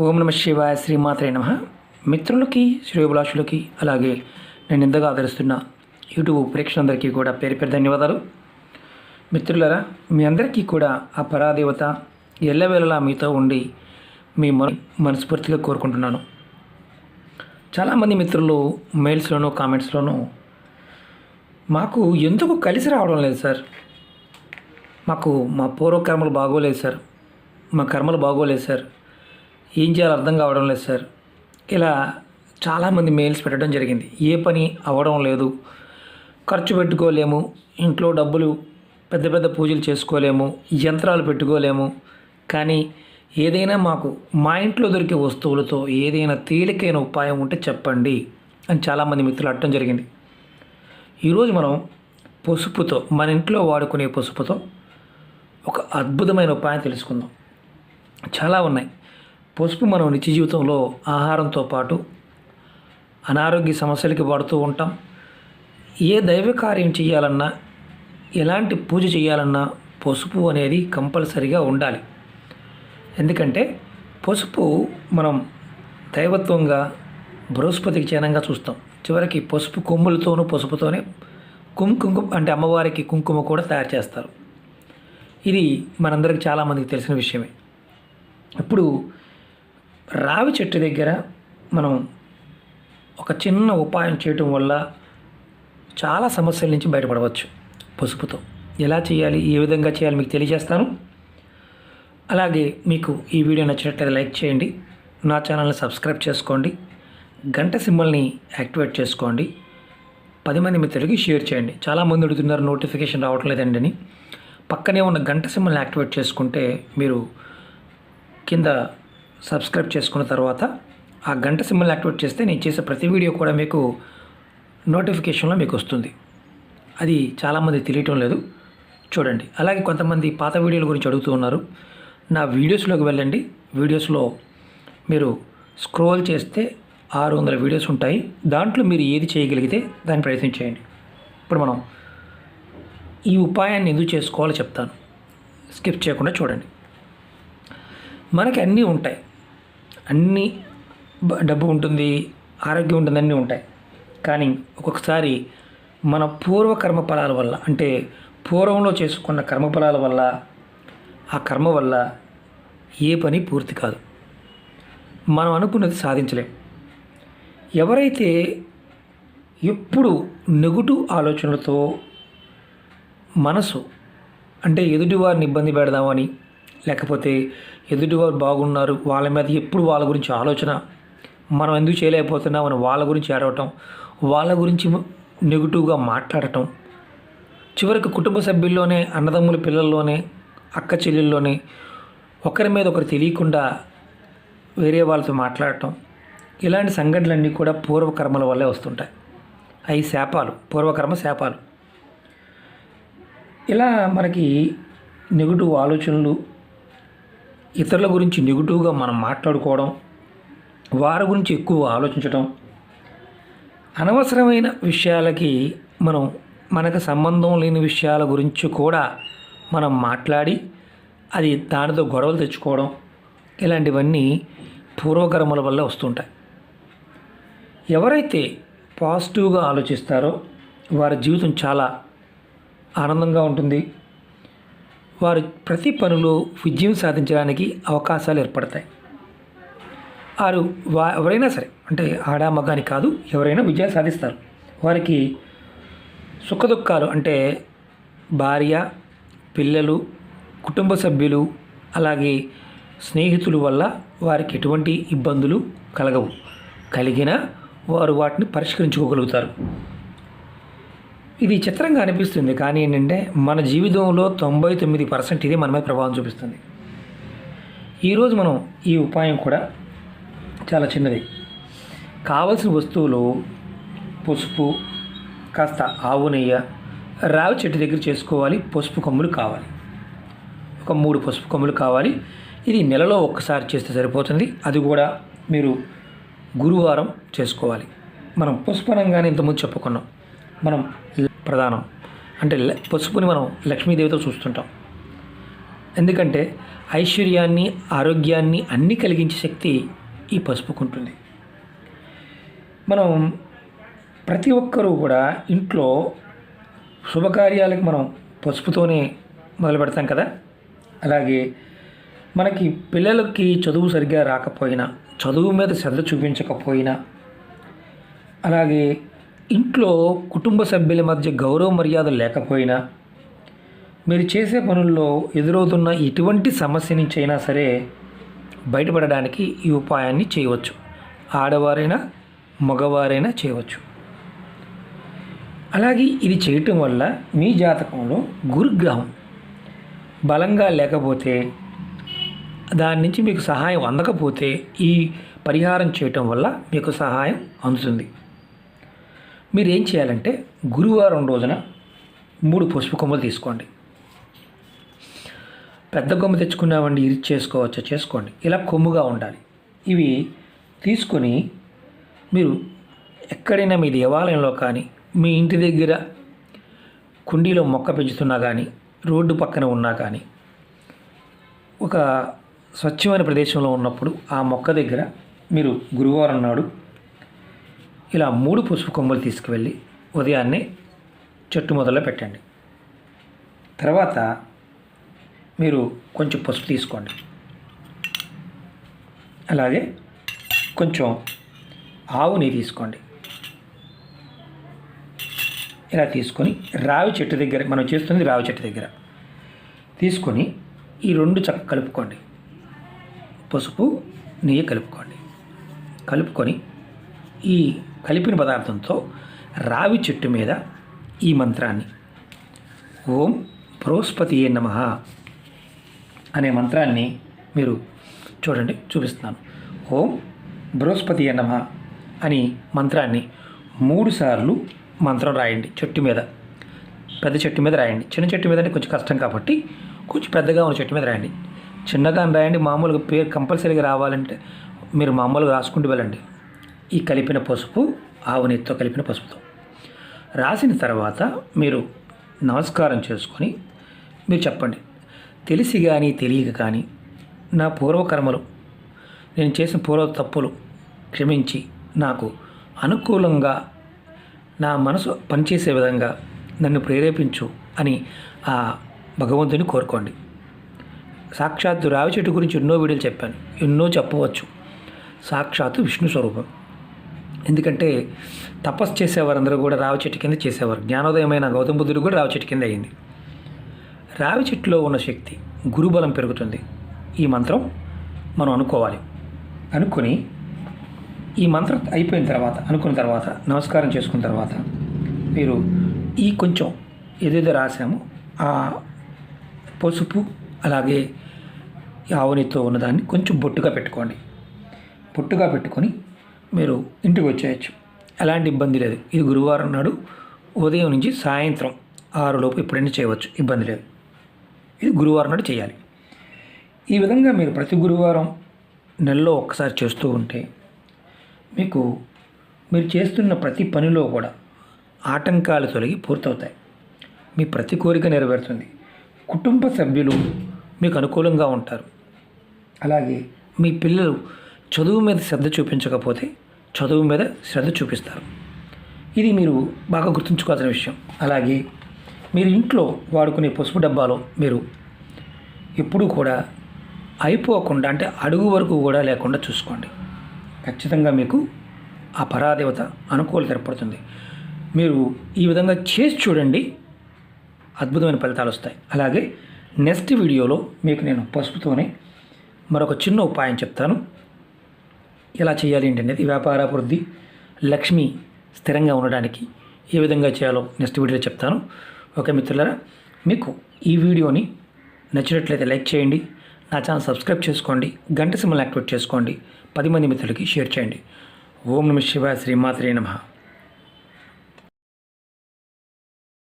ఓం నమ శివాయ శ్రీమాత్రే నమ. మిత్రులకి శ్రేయోభిలాషులకి అలాగే నేను ఇంతగా ఆదరిస్తున్న యూట్యూబ్ ప్రేక్షకులందరికీ కూడా పేరు పేరు ధన్యవాదాలు. మిత్రులరా మీ అందరికీ కూడా ఆ పరాదేవత ఎల్లవేళలా మీతో ఉండి మీ మన మనస్ఫూర్తిగా కోరుకుంటున్నాను. చాలామంది మిత్రులు మెయిల్స్లోనూ కామెంట్స్లోనూ మాకు ఎందుకు కలిసి రావడం లేదు సార్? మాకు మా పూర్వకర్మలు బాగోలేదు సార్. మా కర్మలు బాగోలేదు సార్. ఏం చేయాలో అర్థం కావడం లేదు సార్. ఇలా చాలామంది మెయిల్స్ పెట్టడం జరిగింది. ఏ పని అవ్వడం లేదు. ఖర్చు పెట్టుకోలేము. ఇంట్లో డబ్బులు పెద్ద పెద్ద పూజలు చేసుకోలేము. యంత్రాలు పెట్టుకోలేము. కానీ ఏదైనా మాకు మా ఇంట్లో దొరికే వస్తువులతో ఏదైనా తేలికైన ఉపాయం ఉంటే చెప్పండి అని చాలామంది మిత్రులు అడటం జరిగింది. ఈరోజు మనం పసుపుతో మన ఇంట్లో వాడుకునే పసుపుతో ఒక అద్భుతమైన ఉపాయం తెలుసుకుందాం. చాలా ఉన్నాయి. పసుపు మనం నిత్య జీవితంలో ఆహారంతో పాటు అనారోగ్య సమస్యలకి వాడుతూ ఉంటాం. ఏ దైవ కార్యం చేయాలన్నా ఎలాంటి పూజ చేయాలన్నా పసుపు అనేది కంపల్సరిగా ఉండాలి. ఎందుకంటే పసుపు మనం దైవత్వంగా బృహస్పతికి చిహ్నంగా చూస్తాం. చివరికి పసుపు కొమ్ములతోనూ పసుపుతోనే కుంకుమ అంటే అమ్మవారికి కుంకుమ కూడా తయారు చేస్తారు. ఇది మనందరికి చాలామందికి తెలిసిన విషయమే. ఇప్పుడు రావి చెట్టు దగ్గర మనం ఒక చిన్న ఉపాయం చేయటం వల్ల చాలా సమస్యల నుంచి బయటపడవచ్చు పసుపుతో. ఎలా చేయాలి? ఏ విధంగా చేయాలి? మీకు తెలియజేస్తాను. అలాగే మీకు ఈ వీడియో నచ్చినట్లయితే లైక్ చేయండి. నా ఛానల్ని సబ్స్క్రైబ్ చేసుకోండి. గంట సింబల్ని యాక్టివేట్ చేసుకోండి. పది మంది మిత్రులకి షేర్ చేయండి. చాలామంది అడుగుతున్నారు నోటిఫికేషన్ రావటం లేదండి అని పక్కనే ఉన్న గంట సింబల్ని యాక్టివేట్ చేసుకుంటే మీరు కింద సబ్స్క్రైబ్ చేసుకున్న తర్వాత ఆ గంట సింబల్ యాక్టివేట్ చేస్తే నేను చేసే ప్రతి వీడియో కూడా మీకు నోటిఫికేషన్లో మీకు వస్తుంది. అది చాలామంది తెలియటం లేదు. చూడండి. అలాగే కొంతమంది పాత వీడియోల గురించి అడుగుతూ ఉన్నారు. నా వీడియోస్లోకి వెళ్ళండి. వీడియోస్లో మీరు స్క్రోల్ చేస్తే ఆరు వందల వీడియోస్ ఉంటాయి. దాంట్లో మీరు ఏది చేయగలిగితే దాన్ని ప్రయత్నం చేయండి. ఇప్పుడు మనం ఈ ఉపాయాన్ని ఎందుకు చేసుకోవాలో చెప్తాను. స్కిప్ చేయకుండా చూడండి. మనకి అన్నీ ఉంటాయి. అన్నీ డబ్బు ఉంటుంది ఆరోగ్యం ఉంటుంది అన్నీ ఉంటాయి. కానీ ఒక్కొక్కసారి మన పూర్వకర్మ ఫలాల వల్ల అంటే పూర్వంలో చేసుకున్న కర్మ ఫలాల వల్ల ఆ కర్మ వల్ల ఏ పని పూర్తి కాదు. మనం అనుకున్నది సాధించలేం. ఎవరైతే ఎప్పుడు నెగటివ్ ఆలోచనలతో మనసు అంటే ఎదుటివారిని ఇబ్బంది పెడదామని లేకపోతే ఎదుటివారు బాగున్నారు వాళ్ళ మీద ఎప్పుడు వాళ్ళ గురించి ఆలోచన మనం ఎందుకు చేయలేకపోతున్నాం అని వాళ్ళ గురించి ఏడవటం వాళ్ళ గురించి నెగిటివ్గా మాట్లాడటం. చివరికి కుటుంబ సభ్యుల్లోనే అన్నదమ్ముల పిల్లల్లోనే అక్క చెల్లెల్లోనే ఒకరి మీద ఒకరు తెలియకుండా వేరే వాళ్ళతో మాట్లాడటం. ఇలాంటి సంఘటనలన్నీ కూడా పూర్వకర్మల వల్లే వస్తుంటాయి. అవి శాపాలు పూర్వకర్మ శాపాలు. ఇలా మనకి నెగిటివ్ ఆలోచనలు ఇతరుల గురించి నెగిటివ్గా మనం మాట్లాడుకోవడం వారి గురించి ఎక్కువ ఆలోచించడం అనవసరమైన విషయాలకి మనం మనకు సంబంధం లేని విషయాల గురించి కూడా మనం మాట్లాడి అది దానితో గొడవలు తెచ్చుకోవడం ఇలాంటివన్నీ పూర్వకర్మల వల్ల వస్తుంటాయి. ఎవరైతే పాజిటివ్గా ఆలోచిస్తారో వారి జీవితం చాలా ఆనందంగా ఉంటుంది. వారు ప్రతి పనిలో విజయం సాధించడానికి అవకాశాలు ఏర్పడతాయి. వారు వా ఎవరైనా సరే అంటే ఆడా కాదు ఎవరైనా విజయం సాధిస్తారు. వారికి సుఖదుఖాలు అంటే భార్య పిల్లలు కుటుంబ సభ్యులు అలాగే స్నేహితుల వల్ల వారికి ఎటువంటి ఇబ్బందులు కలగవు. కలిగినా వారు వాటిని పరిష్కరించుకోగలుగుతారు. ఇది చిత్రంగా అనిపిస్తుంది కానీ ఏంటంటే మన జీవితంలో తొంభై తొమ్మిది పర్సెంట్ ఇది మన మీద ప్రభావం చూపిస్తుంది. ఈరోజు మనం ఈ ఉపాయం కూడా చాలా చిన్నది. కావలసిన వస్తువులు పసుపు కాస్త ఆవు నెయ్యి రావి చెట్టు దగ్గర చేసుకోవాలి పసుపు కొమ్ములు కావాలి. ఒక మూడు పసుపు కొమ్ములు కావాలి. ఇది నెలలో ఒక్కసారి చేస్తే సరిపోతుంది. అది కూడా మీరు గురువారం చేసుకోవాలి. మనం పుష్పనంగానే ఇంతకుముందు చెప్పుకున్నాం. మనం ప్రధానం. అంటే ల- పసుపుని మనం లక్ష్మీదేవితో చూస్తుంటాం. ఎందుకంటే ఐశ్వర్యాన్ని ఆరోగ్యాన్ని అన్నీ కలిగించే శక్తి ఈ పసుపుకుంటుంది. మనం ప్రతి ఒక్కరూ కూడా ఇంట్లో శుభకార్యాలకు మనం పసుపుతోనే మొదలు పెడతాం కదా. అలాగే మనకి పిల్లలకి చదువు సరిగ్గా రాకపోయినా చదువు మీద శ్రద్ధ చూపించకపోయినా అలాగే ఇంట్లో కుటుంబ సభ్యుల మధ్య గౌరవ మర్యాద లేకపోయినా మీరు చేసే పనుల్లో ఎదురవుతున్న ఎటువంటి సమస్య నుంచి అయినా సరే బయటపడడానికి ఈ ఉపాయాన్ని చేయవచ్చు. ఆడవారైనా మగవారైనా చేయవచ్చు. అలాగే ఇది చేయటం వల్ల మీ జాతకంలో గురుగ్రహం బలంగా లేకపోతే దాని నుంచి మీకు సహాయం అందకపోతే ఈ పరిహారం చేయటం వల్ల మీకు సహాయం అందుతుంది. మీరు ఏం చేయాలంటే గురువారం రోజున మూడు పసుపు కొమ్మలు తీసుకోండి. పెద్ద కొమ్ము తెచ్చుకున్నామండి ఇది చేసుకోవచ్చా? చేసుకోండి. ఇలా కొమ్ముగా ఉండాలి. ఇవి తీసుకొని మీరు ఎక్కడైనా మీ దేవాలయంలో కానీ మీ ఇంటి దగ్గర కుండీలో మొక్క పెంచుతున్నా కానీ రోడ్డు పక్కన ఉన్నా కానీ ఒక స్వచ్ఛమైన ప్రదేశంలో ఉన్నప్పుడు ఆ మొక్క దగ్గర మీరు గురువారం నాడు ఇలా మూడు పసుపు కొమ్మలు తీసుకువెళ్ళి ఉదయాన్నే చెట్టు మొదల్లో పెట్టండి. తర్వాత మీరు కొంచెం పసుపు తీసుకోండి. అలాగే కొంచెం ఆవు నెయ్యి తీసుకోండి. ఇలా తీసుకొని రావి చెట్టు దగ్గర మనం చేస్తుంది రావి చెట్టు దగ్గర తీసుకొని ఈ రెండు చక్క కలుపుకోండి. పసుపు నెయ్యి కలుపుకోండి. కలుపుకొని ఈ కలిపిన పదార్థంతో రావి చెట్టు మీద ఈ మంత్రాన్ని. ఓం బృహస్పతి నమ అనే మంత్రాన్ని మీరు చూడండి చూపిస్తున్నాను. ఓం బృహస్పతి నమ అని మంత్రాన్ని మూడుసార్లు మంత్రం రాయండి చెట్టు మీద. పెద్ద చెట్టు మీద రాయండి. చిన్న చెట్టు మీద అంటే కొంచెం కష్టం కాబట్టి కొంచెం పెద్దగా ఉన్న చెట్టు మీద రాయండి. చిన్నగా రాయండి మామూలుగా పేరు కంపల్సరీగా రావాలంటే మీరు మామూలుగా రాసుకుంటూ వెళ్ళండి. ఈ కలిపిన పసుపు ఆవు నెత్తితో కలిపిన పసుపుతో. రాసిన తర్వాత మీరు నమస్కారం చేసుకొని మీరు చెప్పండి. తెలిసి కానీ తెలియక కానీ నా పూర్వకర్మలు నేను చేసిన పూర్వ తప్పులు క్షమించి నాకు అనుకూలంగా నా మనసు పనిచేసే విధంగా నన్ను ప్రేరేపించు అని ఆ భగవంతుని కోరుకోండి. సాక్షాత్తు రావి చెట్టు గురించి ఎన్నో వీడియోలు చెప్పాను. ఎన్నో చెప్పవచ్చు. సాక్షాత్తు విష్ణు స్వరూపం. ఎందుకంటే తపస్సు చేసేవారందరూ కూడా రావి చెట్టు కింద చేసేవారు. జ్ఞానోదయమైన గౌతమ బుద్ధుడు కూడా రావి చెట్టు కింద అయింది. రావి చెట్టులో ఉన్న శక్తి గురుబలం పెరుగుతుంది. ఈ మంత్రం మనం అనుకోవాలి. అనుకొని ఈ మంత్రం అయిపోయిన తర్వాత అనుకున్న తర్వాత నమస్కారం చేసుకున్న తర్వాత మీరు ఈ కొంచెం ఏదేదో రాసామో ఆ పసుపు అలాగే ఆవునితో ఉన్నదాన్ని కొంచెం బొట్టుగా పెట్టుకోండి. బొట్టుగా పెట్టుకొని మీరు ఇంటికి వచ్చేయచ్చు. ఎలాంటి ఇబ్బంది లేదు. ఇది గురువారం నాడు ఉదయం నుంచి సాయంత్రం ఆరులోపు ఎప్పుడైనా చేయవచ్చు. ఇబ్బంది లేదు. ఇది గురువారం నాడు చేయాలి. ఈ విధంగా మీరు ప్రతి గురువారం నెలలో ఒక్కసారి చేస్తూ ఉంటే మీకు మీరు చేస్తున్న ప్రతి పనిలో కూడా ఆటంకాలు తొలగి పూర్తవుతాయి. మీ ప్రతి కోరిక నెరవేరుతుంది. కుటుంబ సభ్యులు మీకు అనుకూలంగా ఉంటారు. అలాగే మీ పిల్లలు చదువు మీద శ్రద్ధ చూపించకపోతే చదువు మీద శ్రద్ధ చూపిస్తారు. ఇది మీరు బాగా గుర్తుంచుకోవాల్సిన విషయం. అలాగే మీరు ఇంట్లో వాడుకునే పసుపు డబ్బాలో మీరు ఎప్పుడూ కూడా అయిపోకుండా అంటే అడుగు వరకు కూడా లేకుండా చూసుకోండి. ఖచ్చితంగా మీకు ఆ పరాదేవత అనుకూలత ఏర్పడుతుంది. మీరు ఈ విధంగా చేసి చూడండి అద్భుతమైన ఫలితాలు వస్తాయి. అలాగే నెక్స్ట్ వీడియోలో మీకు నేను పసుపుతోనే మరొక చిన్న ఉపాయం చెప్తాను. ఎలా చేయాలి ఏంటనేది వ్యాపారాభివృద్ధి లక్ష్మి స్థిరంగా ఉండడానికి ఏ విధంగా చేయాలో నెక్స్ట్ వీడియోలో చెప్తాను. ఓకే మిత్రులారా మీకు ఈ వీడియోని నచ్చినట్లయితే లైక్ చేయండి నా ఛానల్ సబ్స్క్రైబ్ చేసుకోండి గంట సింబల్ యాక్టివేట్ చేసుకోండి పది మంది మిత్రులకి షేర్ చేయండి. ఓం నమ శివాయ శ్రీమాత్రే నమః.